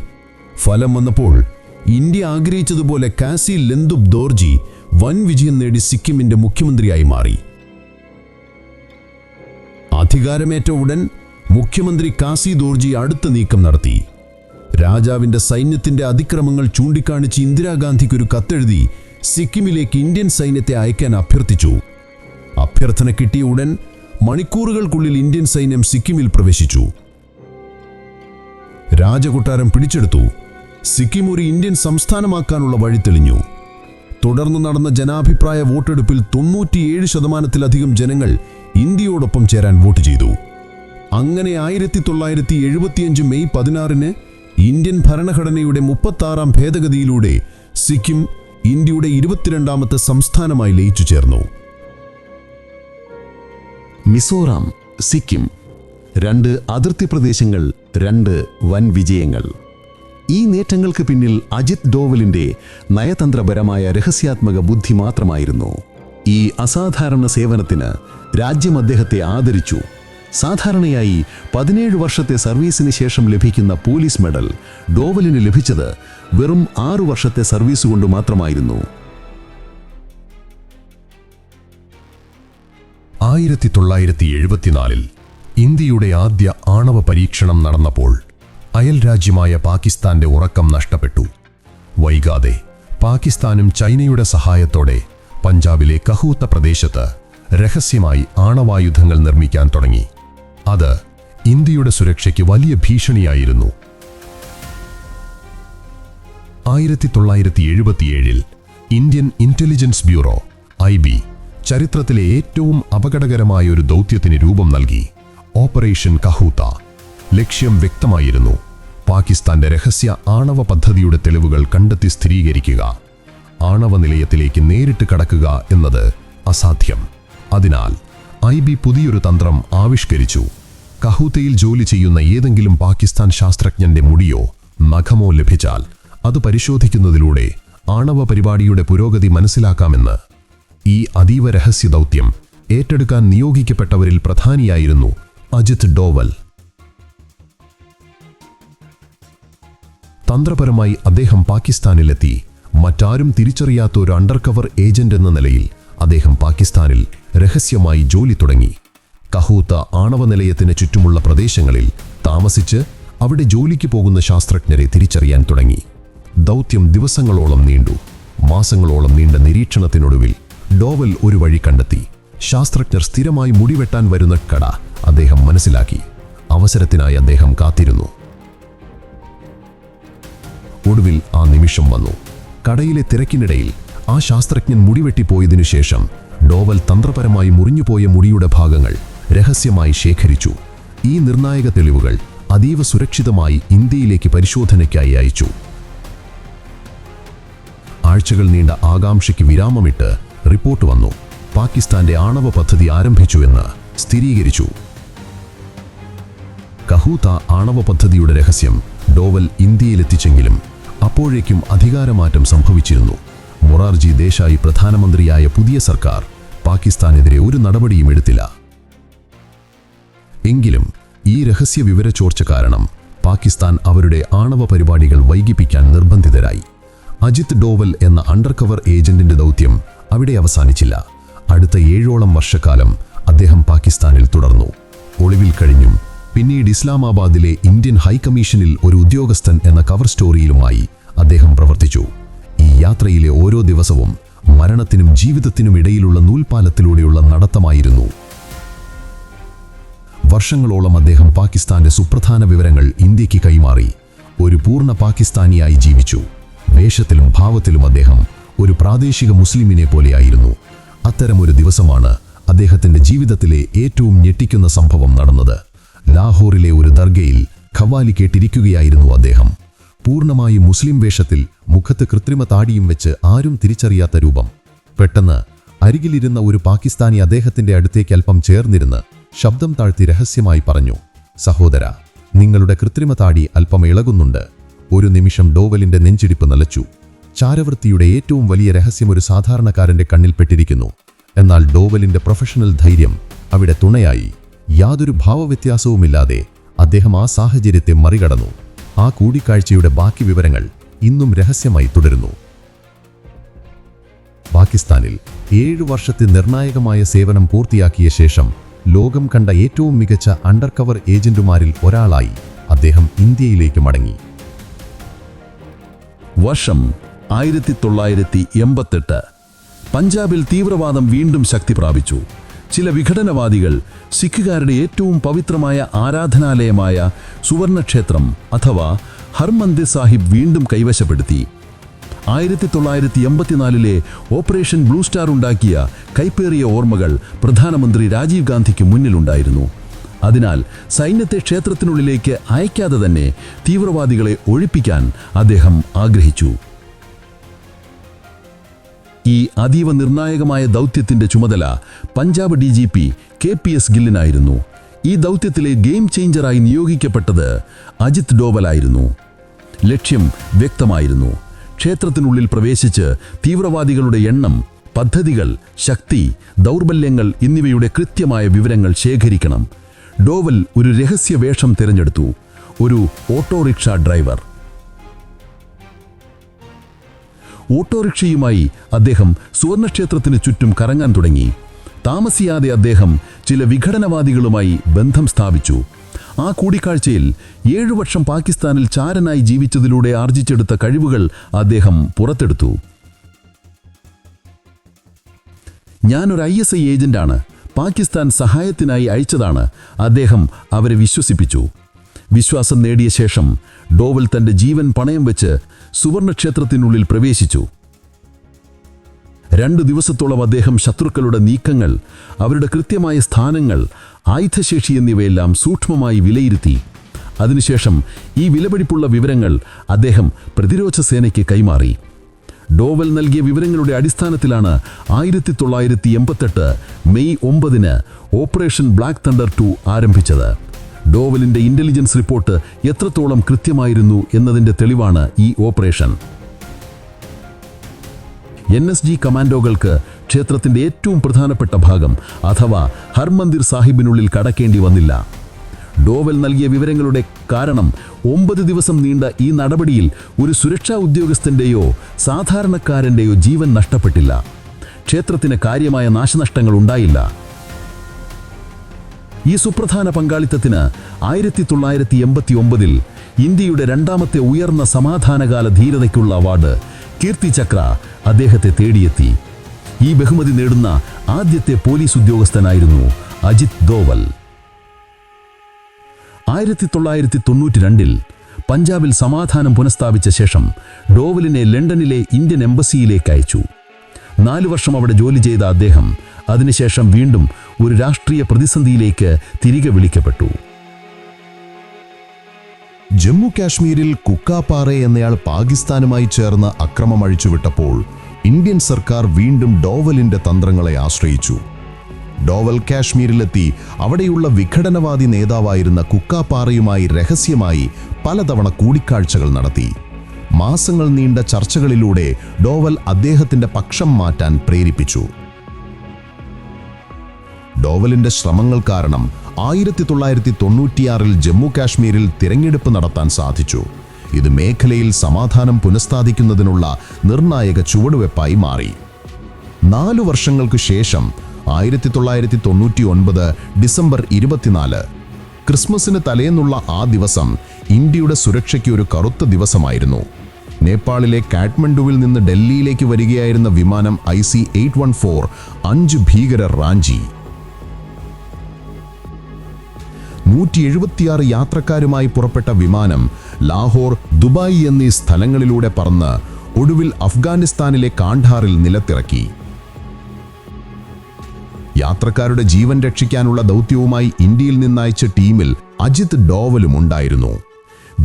ഫലം വന്നപ്പോൾ ഇന്ത്യ ആഗ്രഹിച്ചതുപോലെ കാസി ലെന്തുബ് ദോർജി വൻ വിജയം നേടി സിക്കിമിന്റെ മുഖ്യമന്ത്രിയായി മാറി. അധികാരമേറ്റ ഉടൻ മുഖ്യമന്ത്രി കാസി ദോർജി അടുത്ത നീക്കം നടത്തി. രാജാവിന്റെ സൈന്യത്തിന്റെ അതിക്രമങ്ങൾ ചൂണ്ടിക്കാണിച്ച് ഇന്ദിരാഗാന്ധിക്ക് ഒരു കത്തെഴുതി സിക്കിമിലേക്ക് ഇന്ത്യൻ സൈന്യത്തെ അയക്കാൻ അഭ്യർത്ഥിച്ചു. അഭ്യർത്ഥന കിട്ടിയ ഉടൻ മണിക്കൂറുകൾക്കുള്ളിൽ ഇന്ത്യൻ സൈന്യം സിക്കിമിൽ പ്രവേശിച്ചു. രാജകൊട്ടാരം പിടിച്ചെടുത്തു. സിക്കിം ഒരു ഇന്ത്യൻ സംസ്ഥാനമാക്കാനുള്ള വഴി തെളിഞ്ഞു. തുടർന്ന് നടന്ന ജനാഭിപ്രായ വോട്ടെടുപ്പിൽ തൊണ്ണൂറ്റിയേഴ് ശതമാനത്തിലധികം ജനങ്ങൾ ഇന്ത്യയോടൊപ്പം ചേരാൻ വോട്ട് ചെയ്തു. അങ്ങനെ ആയിരത്തി തൊള്ളായിരത്തി എഴുപത്തിയഞ്ച് മെയ് പതിനാറിന് ഇന്ത്യൻ ഭരണഘടനയുടെ മുപ്പത്താറാം ഭേദഗതിയിലൂടെ സിക്കിം ഇന്ത്യയുടെ ഇരുപത്തിരണ്ടാമത്തെ സംസ്ഥാനമായി ലയിച്ചു ചേർന്നു. മിസോറാം സിക്കിം രണ്ട് അതിർത്തി പ്രദേശങ്ങൾ രണ്ട് വൻ വിജയങ്ങൾ. ഈ നേട്ടങ്ങൾക്ക് പിന്നിൽ അജിത് ഡോവലിന്റെ നയതന്ത്രപരമായ രഹസ്യാത്മക ബുദ്ധി മാത്രമായിരുന്നു. ഈ അസാധാരണ സേവനത്തിന് രാജ്യം അദ്ദേഹത്തെ ആദരിച്ചു. സാധാരണയായി പതിനേഴ് വർഷത്തെ സർവീസിന് ശേഷം ലഭിക്കുന്ന പോലീസ് മെഡൽ ഡോവലിന് ലഭിച്ചത് വെറും ആറു വർഷത്തെ സർവീസ് കൊണ്ട് മാത്രമായിരുന്നു. ആയിരത്തി തൊള്ളായിരത്തി എഴുപത്തിനാലിൽ ഇന്ത്യയുടെ ആദ്യ ആണവ പരീക്ഷണം നടന്നപ്പോൾ അയൽ രാജ്യമായ പാകിസ്ഥാന്റെ ഉറക്കം നഷ്ടപ്പെട്ടു. വൈകാതെ പാകിസ്ഥാനും ചൈനയുടെ സഹായത്തോടെ പഞ്ചാബിലെ കഹൂത്ത പ്രദേശത്ത് രഹസ്യമായി ആണവായുധങ്ങൾ നിർമ്മിക്കാൻ തുടങ്ങി. അത് ഇന്ത്യയുടെ സുരക്ഷയ്ക്ക് വലിയ ഭീഷണിയായിരുന്നു. ആയിരത്തി തൊള്ളായിരത്തി എഴുപത്തിയേഴിൽ Indian intelligence bureau I B ചരിത്രത്തിലെ ഏറ്റവും അപകടകരമായ ഒരു ദൗത്യത്തിന് രൂപം നൽകി. ഓപ്പറേഷൻ കഹൂത്ത. ലക്ഷ്യം വ്യക്തമായിരുന്നു. പാകിസ്ഥാന്റെ രഹസ്യ ആണവ പദ്ധതിയുടെ തെളിവുകൾ കണ്ടെത്തി സ്ഥിരീകരിക്കുക. ആണവ നിലയത്തിലേക്ക് നേരിട്ട് കടക്കുക എന്നത് അസാധ്യം. അതിനാൽ ഐ ബി പുതിയൊരു തന്ത്രം ആവിഷ്കരിച്ചു. കഹൂത്തയിൽ ജോലി ചെയ്യുന്ന ഏതെങ്കിലും പാകിസ്ഥാൻ ശാസ്ത്രജ്ഞന്റെ മുടിയോ നഖമോ ലഭിച്ചാൽ അത് പരിശോധിക്കുന്നതിലൂടെ ആണവ പരിപാടിയുടെ പുരോഗതി മനസ്സിലാക്കാമെന്ന് ഈ അതീവ രഹസ്യ ദൗത്യം ഏറ്റെടുക്കാൻ നിയോഗിക്കപ്പെട്ടവരിൽ പ്രധാനിയായിരുന്നു അജിത് ഡോവൽ. തന്ത്രപരമായി അദ്ദേഹം പാകിസ്ഥാനിലെത്തി. മറ്റാരും തിരിച്ചറിയാത്ത ഒരു അണ്ടർ കവർ ഏജന്റ് എന്ന നിലയിൽ അദ്ദേഹം പാകിസ്ഥാനിൽ രഹസ്യമായി ജോലി തുടങ്ങി. കഹൂത്ത ആണവ നിലയത്തിന് ചുറ്റുമുള്ള പ്രദേശങ്ങളിൽ താമസിച്ച് അവിടെ ജോലിക്ക് പോകുന്ന ശാസ്ത്രജ്ഞരെ തിരിച്ചറിയാൻ തുടങ്ങി. ദൗത്യം ദിവസങ്ങളോളം നീണ്ടു. മാസങ്ങളോളം നീണ്ട നിരീക്ഷണത്തിനൊടുവിൽ ഡോവൽ ഒരു വഴി കണ്ടെത്തി. ശാസ്ത്രജ്ഞർ സ്ഥിരമായി മുടിവെട്ടാൻ വരുന്ന കട അദ്ദേഹം മനസ്സിലാക്കി. അവസരത്തിനായി അദ്ദേഹം കാത്തിരുന്നു. ഒടുവിൽ ആ നിമിഷം വന്നു. കടയിലെ തിരക്കിനിടയിൽ ആ ശാസ്ത്രജ്ഞൻ മുടിവെട്ടിപ്പോയതിനു ശേഷം ഡോവൽ തന്ത്രപരമായി മുറിഞ്ഞുപോയ മുടിയുടെ ഭാഗങ്ങൾ രഹസ്യമായി ശേഖരിച്ചു. ഈ നിർണായക തെളിവുകൾ അതീവ സുരക്ഷിതമായി ഇന്ത്യയിലേക്ക് പരിശോധനയ്ക്കായി അയച്ചു. ആഴ്ചകൾ നീണ്ട ആകാംക്ഷയ്ക്ക് വിരാമമിട്ട് റിപ്പോർട്ട് വന്നു. പാകിസ്ഥാന്റെ ആണവ പദ്ധതി ആരംഭിച്ചുവെന്ന് സ്ഥിരീകരിച്ചു. കഹൂത്ത ആണവ പദ്ധതിയുടെ രഹസ്യം ഡോവൽ ഇന്ത്യയിലെത്തിച്ചെങ്കിലും അപ്പോഴേക്കും അധികാരമാറ്റം സംഭവിച്ചിരുന്നു. മൊറാർജി ദേശായി പ്രധാനമന്ത്രിയായ പുതിയ സർക്കാർ പാകിസ്ഥാനെതിരെ ഒരു നടപടിയും എടുത്തില്ല. എങ്കിലും ഈ രഹസ്യ വിവര ചോർച്ച കാരണം പാകിസ്ഥാൻ അവരുടെ ആണവ പരിപാടികൾ വൈകിപ്പിക്കാൻ നിർബന്ധിതരായി. അജിത് ഡോവൽ എന്ന അണ്ടർ കവർ ഏജന്റിന്റെ ദൗത്യം അവിടെ അവസാനിച്ചില്ല. അടുത്ത ഏഴോളം വർഷക്കാലം അദ്ദേഹം പാകിസ്ഥാനിൽ തുടർന്നു. ഒളിവിൽ കഴിഞ്ഞും പിന്നീട് ഇസ്ലാമാബാദിലെ ഇന്ത്യൻ ഹൈക്കമ്മീഷനിൽ ഒരു ഉദ്യോഗസ്ഥൻ എന്ന കവർ സ്റ്റോറിയിലുമായി അദ്ദേഹം പ്രവർത്തിച്ചു. ഈ യാത്രയിലെ ഓരോ ദിവസവും മരണത്തിനും ജീവിതത്തിനും ഇടയിലുള്ള നൂൽപാലത്തിലൂടെയുള്ള നടത്തമായിരുന്നു. വർഷങ്ങളോളം അദ്ദേഹം പാകിസ്ഥാന്റെ സുപ്രധാന വിവരങ്ങൾ ഇന്ത്യയ്ക്ക് കൈമാറി. ഒരു പൂർണ പാകിസ്ഥാനിയായി ജീവിച്ചു. വേഷത്തിലും ഭാവത്തിലും അദ്ദേഹം ഒരു പ്രാദേശിക മുസ്ലിമിനെ പോലെയായിരുന്നു. അത്തരമൊരു ദിവസമാണ് അദ്ദേഹത്തിന്റെ ജീവിതത്തിലെ ഏറ്റവും ഞെട്ടിക്കുന്ന സംഭവം നടന്നത്. ലാഹോറിലെ ഒരു ദർഗയിൽ ഖവാലി കേട്ടിരിക്കുകയായിരുന്നു അദ്ദേഹം. പൂർണമായും മുസ്ലിം വേഷത്തിൽ മുഖത്ത് കൃത്രിമ താടിയും വെച്ച് ആരും തിരിച്ചറിയാത്ത രൂപം. പെട്ടെന്ന് അരികിലിരുന്ന ഒരു പാകിസ്ഥാനി അദ്ദേഹത്തിന്റെ അടുത്തേക്ക് അല്പം ചേർന്നിരുന്ന് ശബ്ദം താഴ്ത്തി രഹസ്യമായി പറഞ്ഞു സഹോദര നിങ്ങളുടെ കൃത്രിമ താടി അല്പം ഇളകുന്നുണ്ട്. ഒരു നിമിഷം ഡോവലിന്റെ നെഞ്ചിടിപ്പ് നിലച്ചു. ചാരവൃത്തിയുടെ ഏറ്റവും വലിയ രഹസ്യം ഒരു സാധാരണക്കാരന്റെ കണ്ണിൽപ്പെട്ടിരിക്കുന്നു എന്നാൽ ഡോവലിന്റെ പ്രൊഫഷണൽ ധൈര്യം അവിടെ തുണയായി. യാതൊരു ഭാവവ്യത്യാസവുമില്ലാതെ അദ്ദേഹം ആ സാഹചര്യത്തെ മറികടന്നു. ആ കൂടിക്കാഴ്ചയുടെ ബാക്കി വിവരങ്ങൾ ഇന്നും രഹസ്യമായി തുടരുന്നു. പാകിസ്ഥാനിൽ ഏഴു വർഷത്തെ നിർണായകമായ സേവനം പൂർത്തിയാക്കിയ ശേഷം ലോകം കണ്ട ഏറ്റവും മികച്ച അണ്ടർ കവർ ഏജന്റുമാരിൽ ഒരാളായി അദ്ദേഹം ഇന്ത്യയിലേക്ക് മടങ്ങി. വർഷം ആയിരത്തി തൊള്ളായിരത്തി എൺപത്തെട്ട് പഞ്ചാബിൽ തീവ്രവാദം വീണ്ടും ശക്തി പ്രാപിച്ചു ചില വിഘടനവാദികൾ സിഖുകാരുടെ ഏറ്റവും പവിത്രമായ ആരാധനാലയമായ സുവർണക്ഷേത്രം അഥവാ ഹർമന്ദിർ സാഹിബ് വീണ്ടും കൈവശപ്പെടുത്തി. ആയിരത്തി തൊള്ളായിരത്തി എൺപത്തിനാലിലെ ഓപ്പറേഷൻ ബ്ലൂ സ്റ്റാർ ഉണ്ടാക്കിയ കൈപ്പേറിയ ഓർമ്മകൾ പ്രധാനമന്ത്രി രാജീവ് ഗാന്ധിക്ക് മുന്നിലുണ്ടായിരുന്നു. അതിനാൽ സൈന്യത്തെ ക്ഷേത്രത്തിനുള്ളിലേക്ക് അയക്കാതെ തന്നെ തീവ്രവാദികളെ ഒഴിപ്പിക്കാൻ അദ്ദേഹം ആഗ്രഹിച്ചു. ഈ അതീവ നിർണായകമായ ദൗത്യത്തിന്റെ ചുമതല Punjab D G P K P S ഗില്ലിനായിരുന്നു. ഈ ദൗത്യത്തിലെ ഗെയിം ചേഞ്ചറായി നിയോഗിക്കപ്പെട്ടത് അജിത് ഡോവലായിരുന്നു. ലക്ഷ്യം വ്യക്തമായിരുന്നു. ക്ഷേത്രത്തിനുള്ളിൽ പ്രവേശിച്ച് തീവ്രവാദികളുടെ എണ്ണം പദ്ധതികൾ ശക്തി ദൗർബല്യങ്ങൾ എന്നിവയുടെ കൃത്യമായ വിവരങ്ങൾ ശേഖരിക്കണം. ഡോവൽ ഒരു രഹസ്യ വേഷം തിരഞ്ഞെടുത്തു. ഒരു ഓട്ടോറിക്ഷ ഡ്രൈവർ. ഓട്ടോറിക്ഷയുമായി അദ്ദേഹം സുവർണക്ഷേത്രത്തിന് ചുറ്റും കറങ്ങാൻ തുടങ്ങി. താമസിയാതെ അദ്ദേഹം ചില വിഘടനവാദികളുമായി ബന്ധം സ്ഥാപിച്ചു. ആ കൂടിക്കാഴ്ചയിൽ ഏഴു വർഷം പാകിസ്ഥാനിൽ ചാരനായി ജീവിച്ചതിലൂടെ ആർജിച്ചെടുത്ത കഴിവുകൾ അദ്ദേഹം പുറത്തെടുത്തു. ഞാനൊരു ഐ എസ് ഐ ഏജന്റാണ്. പാകിസ്ഥാൻ സഹായത്തിനായി അയച്ചതാണ്. അദ്ദേഹം അവരെ വിശ്വസിപ്പിച്ചു. വിശ്വാസം നേടിയ ശേഷം ഡോവൽ തന്റെ ജീവൻ പണയം വെച്ച് സുവർണക്ഷേത്രത്തിനുള്ളിൽ പ്രവേശിച്ചു. രണ്ട് ദിവസത്തോളം അദ്ദേഹം ശത്രുക്കളുടെ നീക്കങ്ങൾ അവരുടെ കൃത്യമായ സ്ഥാനങ്ങൾ ആയുധശേഷി എന്നിവയെല്ലാം സൂക്ഷ്മമായി വിലയിരുത്തി. അതിനുശേഷം ഈ വിലപിടിപ്പുള്ള വിവരങ്ങൾ അദ്ദേഹം പ്രതിരോധ സേനയ്ക്ക് കൈമാറി. ഡോവൽ നൽകിയ വിവരങ്ങളുടെ അടിസ്ഥാനത്തിലാണ് ആയിരത്തി തൊള്ളായിരത്തി എൺപത്തെട്ട് മെയ് ഒമ്പതിന് ഓപ്പറേഷൻ ബ്ലാക്ക് തണ്ടർ ടു ആരംഭിച്ചത്. ഡോവലിന്റെ ഇന്റലിജൻസ് റിപ്പോർട്ട് എത്രത്തോളം കൃത്യമായിരുന്നു എന്നതിന്റെ തെളിവാണ് ഈ ഓപ്പറേഷൻ. എൻ എസ് ജി കമാൻഡോകൾക്ക് ക്ഷേത്രത്തിന്റെ ഏറ്റവും പ്രധാനപ്പെട്ട ഭാഗം അഥവാ ഹർമന്ദിർ സാഹിബിനുള്ളിൽ കടക്കേണ്ടി വന്നില്ല. ഡോവൽ നൽകിയ വിവരങ്ങളുടെ കാരണം ഒമ്പത് ദിവസം നീണ്ട ഈ നടപടിയിൽ ഒരു സുരക്ഷാ ഉദ്യോഗസ്ഥന്റെയോ സാധാരണക്കാരന്റെയോ ജീവൻ നഷ്ടപ്പെട്ടില്ല. ക്ഷേത്രത്തിന് കാര്യമായ നാശനഷ്ടങ്ങൾ ഉണ്ടായില്ല ഈ സുപ്രധാന പങ്കാളിത്തത്തിന് ആയിരത്തി തൊള്ളായിരത്തി എൺപത്തി ഒമ്പതിൽ ഇന്ത്യയുടെ രണ്ടാമത്തെ ഉയർന്ന സമാധാനകാല ധീരതയ്ക്കുള്ള അവാർഡ് കീർത്തി ചക്ര അദ്ദേഹത്തെ തേടിയെത്തി. ഈ ബഹുമതി നേടുന്ന ആദ്യത്തെ പോലീസ് ഉദ്യോഗസ്ഥനായിരുന്നു അജിത് ദോവൽ. ആയിരത്തി തൊള്ളായിരത്തി തൊണ്ണൂറ്റി രണ്ടിൽ പഞ്ചാബിൽ സമാധാനം പുനഃസ്ഥാപിച്ച ശേഷം ഡോവലിനെ ലണ്ടനിലെ ഇന്ത്യൻ എംബസിയിലേക്ക് അയച്ചു. നാലു വർഷം അവിടെ ജോലി ചെയ്ത അദ്ദേഹം അതിനുശേഷം വീണ്ടും ഒരു രാഷ്ട്രീയ പ്രതിസന്ധിയിലേക്ക് തിരികെ വിളിക്കപ്പെട്ടു. ജമ്മു കാശ്മീരിൽ കുക്കാപ്പാറെ എന്നയാൾ പാകിസ്ഥാനുമായി ചേർന്ന് അക്രമം അഴിച്ചുവിട്ടപ്പോൾ ഇന്ത്യൻ സർക്കാർ വീണ്ടും ഡോവലിന്റെ തന്ത്രങ്ങളെ ആശ്രയിച്ചു. ഡോവൽ കാശ്മീരിലെത്തി അവിടെയുള്ള വിഘടനവാദി നേതാവായിരുന്ന കുക്കാപ്പാറയുമായി രഹസ്യമായി പലതവണ കൂടിക്കാഴ്ചകൾ നടത്തി. മാസങ്ങൾ നീണ്ട ചർച്ചകളിലൂടെ ഡോവൽ അദ്ദേഹത്തിന്റെ പക്ഷം മാറ്റാൻ പ്രേരിപ്പിച്ചു. ഡോവലിന്റെ ശ്രമങ്ങൾ കാരണം ആയിരത്തി തൊള്ളായിരത്തി തൊണ്ണൂറ്റിയാറിൽ ജമ്മു കാശ്മീരിൽ തിരഞ്ഞെടുപ്പ് നടത്താൻ സാധിച്ചു. ഇത് മേഖലയിൽ സമാധാനം പുനഃസ്ഥാപിക്കുന്നതിനുള്ള നിർണായക ചുവടുവെപ്പായി മാറി. നാലു വർഷങ്ങൾക്ക് ശേഷം ആയിരത്തി തൊള്ളായിരത്തി തൊണ്ണൂറ്റി ഒൻപത് ഡിസംബർ ഇരുപത്തിനാല് ക്രിസ്മസിന് തലേന്നുള്ള ആ ദിവസം ഇന്ത്യയുടെ സുരക്ഷയ്ക്ക് ഒരു കറുത്ത ദിവസമായിരുന്നു. നേപ്പാളിലെ കാഠ്മണ്ഡുവിൽ നിന്ന് ഡൽഹിയിലേക്ക് വരികയായിരുന്ന വിമാനം I C eight one four അഞ്ച് ഭീകരർ റാഞ്ചി. നൂറ്റി എഴുപത്തിയാറ് യാത്രക്കാരുമായി പുറപ്പെട്ട വിമാനം ലാഹോർ ദുബായ് എന്നീ സ്ഥലങ്ങളിലൂടെ പറന്ന് ഒടുവിൽ അഫ്ഗാനിസ്ഥാനിലെ കാണ്ഡാറിൽ നിലത്തിറക്കി. യാത്രക്കാരുടെ ജീവൻ രക്ഷിക്കാനുള്ള ദൗത്യവുമായി ഇന്ത്യയിൽ നിന്നയച്ച ടീമിൽ അജിത് ഡോവലും ഉണ്ടായിരുന്നു.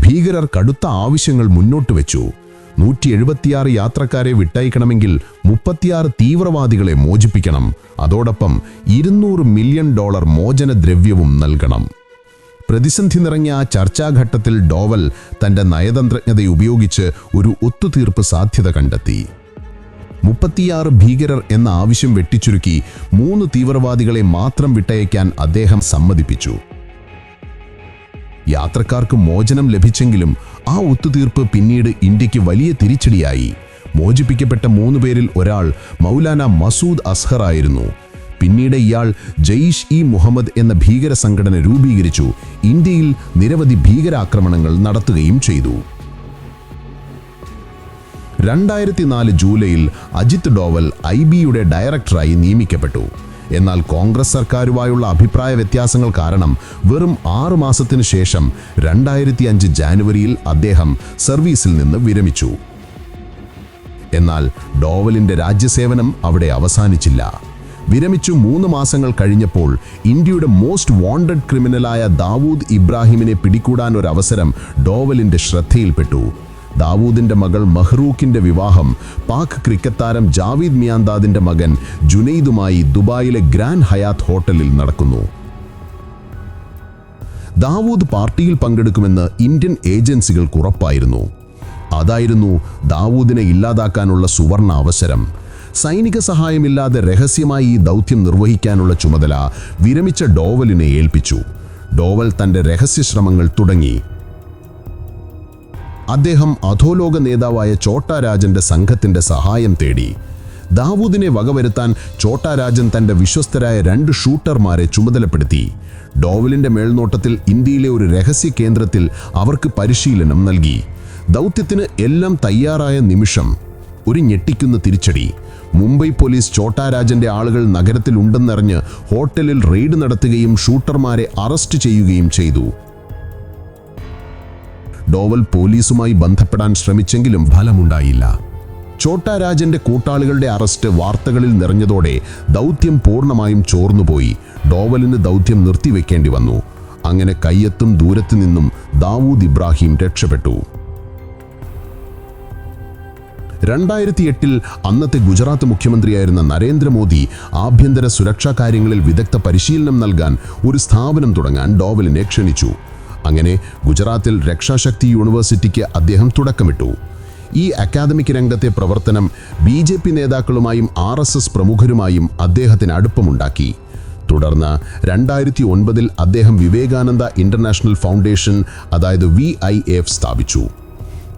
ഭീകരർ കടുത്ത ആവശ്യങ്ങൾ മുന്നോട്ട് വെച്ചു. നൂറ്റി എഴുപത്തിയാറ് യാത്രക്കാരെ വിട്ടയക്കണമെങ്കിൽ മുപ്പത്തിയാറ് തീവ്രവാദികളെ മോചിപ്പിക്കണം. അതോടൊപ്പം ഇരുന്നൂറ് മില്യൺ ഡോളർ മോചന ദ്രവ്യവും നൽകണം. പ്രതിസന്ധി നിറഞ്ഞ ആ ചർച്ചാഘട്ടത്തിൽ ഡോവൽ തന്റെ നയതന്ത്രജ്ഞത ഉപയോഗിച്ച് ഒരു ഒത്തുതീർപ്പ് സാധ്യത കണ്ടെത്തി. മുപ്പത്തിയാറ് ഭീകരർ എന്ന ആവശ്യം വെട്ടിച്ചുരുക്കി മൂന്ന് തീവ്രവാദികളെ മാത്രം വിട്ടയക്കാൻ അദ്ദേഹം സമ്മതിപ്പിച്ചു. യാത്രക്കാർക്ക് മോചനം ലഭിച്ചെങ്കിലും ആ ഒത്തുതീർപ്പ് പിന്നീട് ഇന്ത്യയ്ക്ക് വലിയ തിരിച്ചടിയായി. മോചിപ്പിക്കപ്പെട്ട മൂന്ന് പേരിൽ ഒരാൾ മൗലാന മസൂദ് അസ്ഹർ ആയിരുന്നു. പിന്നീട് ഇയാൾ ജയ്ഷ് ഇ മുഹമ്മദ് എന്ന ഭീകര സംഘടന രൂപീകരിച്ചു. ഇന്ത്യയിൽ നിരവധി ഭീകരാക്രമണങ്ങൾ നടത്തുകയും ചെയ്തു. രണ്ടായിരത്തി നാല് ജൂലൈയിൽ അജിത് ഡോവൽ ഐ ബിയുടെ ഡയറക്ടറായി നിയമിക്കപ്പെട്ടു. എന്നാൽ കോൺഗ്രസ് സർക്കാരുമായുള്ള അഭിപ്രായ വ്യത്യാസങ്ങൾ കാരണം വെറും ആറു മാസത്തിനു ശേഷം രണ്ടായിരത്തി അഞ്ച് ജാനുവരിയിൽ അദ്ദേഹം സർവീസിൽ നിന്ന് വിരമിച്ചു. എന്നാൽ ഡോവലിന്റെ രാജ്യസേവനം അവിടെ അവസാനിച്ചില്ല. വിരമിച്ചു മൂന്ന് മാസങ്ങൾ കഴിഞ്ഞപ്പോൾ ഇന്ത്യയുടെ മോസ്റ്റ് വാണ്ടഡ് ക്രിമിനലായ ദാവൂദ് ഇബ്രാഹിമിനെ പിടികൂടാൻ ഒരു അവസരം ഡോവലിന്റെ ശ്രദ്ധയിൽപ്പെട്ടു. ദാവൂദിന്റെ മകൾ മഹ്റൂഖിന്റെ വിവാഹം പാക് ക്രിക്കറ്റ് താരം ജാവീദ് മിയാന്താദിന്റെ മകൻ ജുനൈദുമായി ദുബായിലെ ഗ്രാൻഡ് ഹയാത്ത് ഹോട്ടലിൽ നടക്കുന്നു. ദാവൂദ് പാർട്ടിയിൽ പങ്കെടുക്കുമെന്ന് ഇന്ത്യൻ ഏജൻസികൾക്ക് ഉറപ്പായിരുന്നു. അതായിരുന്നു ദാവൂദിനെ ഇല്ലാതാക്കാനുള്ള സുവർണ അവസരം. സൈനിക സഹായമില്ലാതെ രഹസ്യമായി ഈ ദൗത്യം നിർവഹിക്കാനുള്ള ചുമതല വിരമിച്ച ഡോവലിനെ ഏൽപ്പിച്ചു. ഡോവൽ തന്റെ രഹസ്യശ്രമങ്ങൾ തുടങ്ങി. അദ്ദേഹം അധോലോക നേതാവായ ചോട്ടാ രാജന്റെ സംഘത്തിന്റെ സഹായം തേടി. ദാവൂദിനെ വകവരുത്താൻ ചോട്ടാ രാജൻ തന്റെ വിശ്വസ്തരായ രണ്ട് ഷൂട്ടർമാരെ ചുമതലപ്പെടുത്തി. ഡോവലിന്റെ മേൽനോട്ടത്തിൽ ഇന്ത്യയിലെ ഒരു രഹസ്യ കേന്ദ്രത്തിൽ അവർക്ക് പരിശീലനം നൽകി. ദൗത്യത്തിന് എല്ലാം തയ്യാറായ നിമിഷം ഒരു ഞെട്ടിക്കുന്ന തിരിച്ചടി. മുംബൈ പോലീസ് ചോട്ടാ രാജന്റെ ആളുകൾ നഗരത്തിൽ ഉണ്ടെന്നറിഞ്ഞ് ഹോട്ടലിൽ റെയ്ഡ് നടത്തുകയും ഷൂട്ടർമാരെ അറസ്റ്റ് ചെയ്യുകയും ചെയ്തു. ഡോവൽ പോലീസുമായി ബന്ധപ്പെടാൻ ശ്രമിച്ചെങ്കിലും ഫലമുണ്ടായില്ല. ചോട്ടാ രാജന്റെ കൂട്ടാളികളുടെ അറസ്റ്റ് വാർത്തകളിൽ നിറഞ്ഞതോടെ ദൗത്യം പൂർണമായും ചോർന്നുപോയി. ഡോവലിന് ദൗത്യം നിർത്തിവെക്കേണ്ടി വന്നു. അങ്ങനെ കയ്യത്തും ദൂരത്തു നിന്നും ദാവൂദ് ഇബ്രാഹിം രക്ഷപ്പെട്ടു. രണ്ടായിരത്തി എട്ടിൽ അന്നത്തെ ഗുജറാത്ത് മുഖ്യമന്ത്രിയായിരുന്ന നരേന്ദ്രമോദി ആഭ്യന്തര സുരക്ഷാ കാര്യങ്ങളിൽ വിദഗ്ധ പരിശീലനം നൽകാൻ ഒരു സ്ഥാപനം തുടങ്ങാൻ ഡോവലിനെ ക്ഷണിച്ചു. അങ്ങനെ ഗുജറാത്തിൽ രക്ഷാശക്തി യൂണിവേഴ്സിറ്റിക്ക് അദ്ദേഹം തുടക്കമിട്ടു. ഈ അക്കാദമിക് രംഗത്തെ പ്രവർത്തനം ബി ജെ പി നേതാക്കളുമായും ആർ എസ് എസ് പ്രമുഖരുമായും അദ്ദേഹത്തിന് അടുപ്പമുണ്ടാക്കി. തുടർന്ന് രണ്ടായിരത്തി ഒൻപതിൽ അദ്ദേഹം വിവേകാനന്ദ ഇന്റർനാഷണൽ ഫൗണ്ടേഷൻ അതായത് വി ഐ എഫ് സ്ഥാപിച്ചു.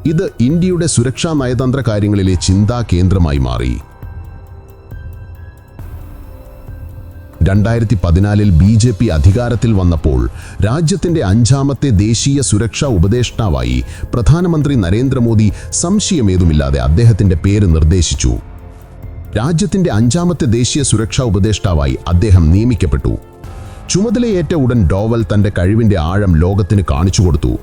ഇത് ഇന്ത്യയുടെ സുരക്ഷാ നയതന്ത്ര കാര്യങ്ങളിലെ ചിന്താ കേന്ദ്രമായി മാറി. രണ്ടായിരത്തി പതിനാലിൽ ബി ജെ പി അധികാരത്തിൽ വന്നപ്പോൾ രാജ്യത്തിന്റെ അഞ്ചാമത്തെ ദേശീയ സുരക്ഷാ ഉപദേഷ്ടാവായി പ്രധാനമന്ത്രി നരേന്ദ്രമോദി സംശയമേതുമില്ലാതെ അദ്ദേഹത്തിന്റെ പേര് നിർദ്ദേശിച്ചു. രാജ്യത്തിന്റെ അഞ്ചാമത്തെ ദേശീയ സുരക്ഷാ ഉപദേഷ്ടാവായി അദ്ദേഹം നിയമിക്കപ്പെട്ടു. ചുമതലയേറ്റ ഉടൻ ഡോവൽ തന്റെ കഴിവിന്റെ ആഴം ലോകത്തിന് കാണിച്ചു കൊടുത്തു.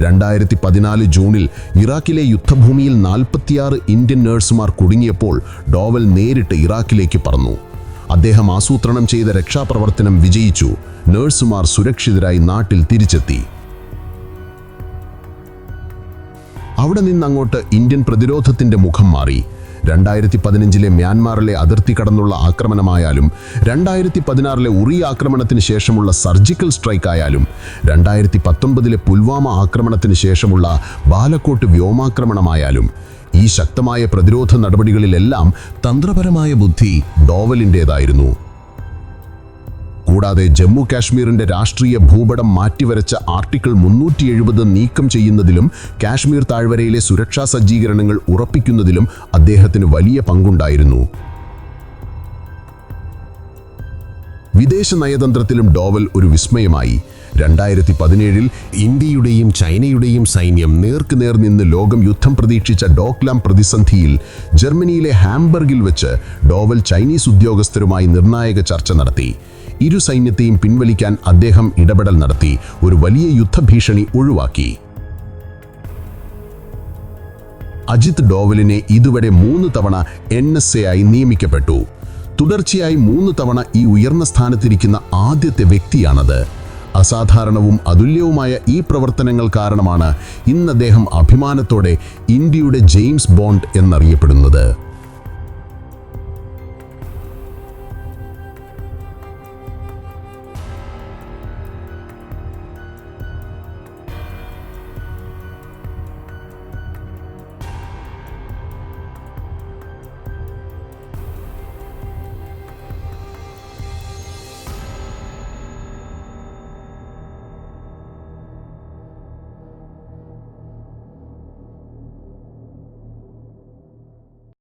രണ്ടായിരത്തി പതിനാല് ജൂണിൽ ഇറാഖിലെ യുദ്ധഭൂമിയിൽ നാൽപ്പത്തിയാറ് ഇന്ത്യൻ നഴ്സുമാർ കുടുങ്ങിയപ്പോൾ ഡോവൽ നേരിട്ട് ഇറാഖിലേക്ക് പറന്നു. അദ്ദേഹം ആസൂത്രണം ചെയ്ത രക്ഷാപ്രവർത്തനം വിജയിച്ചു. നഴ്സുമാർ സുരക്ഷിതരായി നാട്ടിൽ തിരിച്ചെത്തി. അവിടെ നിന്നങ്ങോട്ട് ഇന്ത്യൻ പ്രതിരോധത്തിന്റെ മുഖം മാറി. രണ്ടായിരത്തി പതിനഞ്ചിലെ മ്യാൻമാറിലെ അതിർത്തി കടന്നുള്ള ആക്രമണമായാലും രണ്ടായിരത്തി പതിനാറിലെ ഉറി ആക്രമണത്തിന് ശേഷമുള്ള സർജിക്കൽ സ്ട്രൈക്ക് ആയാലും രണ്ടായിരത്തി പത്തൊൻപതിലെ പുൽവാമ ആക്രമണത്തിന് ശേഷമുള്ള ബാലക്കോട്ട് വ്യോമാക്രമണമായാലും ഈ ശക്തമായ പ്രതിരോധ നടപടികളിലെല്ലാം തന്ത്രപരമായ ബുദ്ധി ഡോവലിന്റേതായിരുന്നു. കൂടാതെ ജമ്മു കാശ്മീരിന്റെ രാഷ്ട്രീയ ഭൂപടം മാറ്റിവരച്ച ആർട്ടിക്കിൾ മുന്നൂറ്റി എഴുപത് നീക്കം ചെയ്യുന്നതിലും കാശ്മീർ താഴ്വരയിലെ സുരക്ഷാ സജ്ജീകരണങ്ങൾ ഉറപ്പിക്കുന്നതിലും അദ്ദേഹത്തിന് വലിയ പങ്കുണ്ടായിരുന്നു. വിദേശ നയതന്ത്രത്തിലും ഡോവൽ ഒരു വിസ്മയമായി. രണ്ടായിരത്തി പതിനേഴിൽ ഇന്ത്യയുടെയും ചൈനയുടെയും സൈന്യം നേർക്കുനേർ നിന്ന് ലോകം യുദ്ധം പ്രതീക്ഷിച്ച ഡോക്ലാം പ്രതിസന്ധിയിൽ ജർമ്മനിയിലെ ഹാംബർഗിൽ വെച്ച് ഡോവൽ ചൈനീസ് ഉദ്യോഗസ്ഥരുമായി നിർണായക ചർച്ച നടത്തി. ഇരു സൈന്യത്തെയും പിൻവലിക്കാൻ അദ്ദേഹം ഇടപെടൽ നടത്തി ഒരു വലിയ യുദ്ധഭീഷണി ഒഴിവാക്കി. അജിത് ഡോവലിനെ ഇതുവരെ മൂന്ന് തവണ എൻ എസ് എ ആയി നിയമിക്കപ്പെട്ടു. തുടർച്ചയായി മൂന്ന് തവണ ഈ ഉയർന്ന സ്ഥാനത്തിരിക്കുന്ന ആദ്യത്തെ വ്യക്തിയാണത്. അസാധാരണവും അതുല്യവുമായ ഈ പ്രവർത്തനങ്ങൾ കാരണമാണ് ഇന്ന് അദ്ദേഹം അഭിമാനത്തോടെ ഇന്ത്യയുടെ ജെയിംസ് ബോണ്ട് എന്നറിയപ്പെടുന്നത്.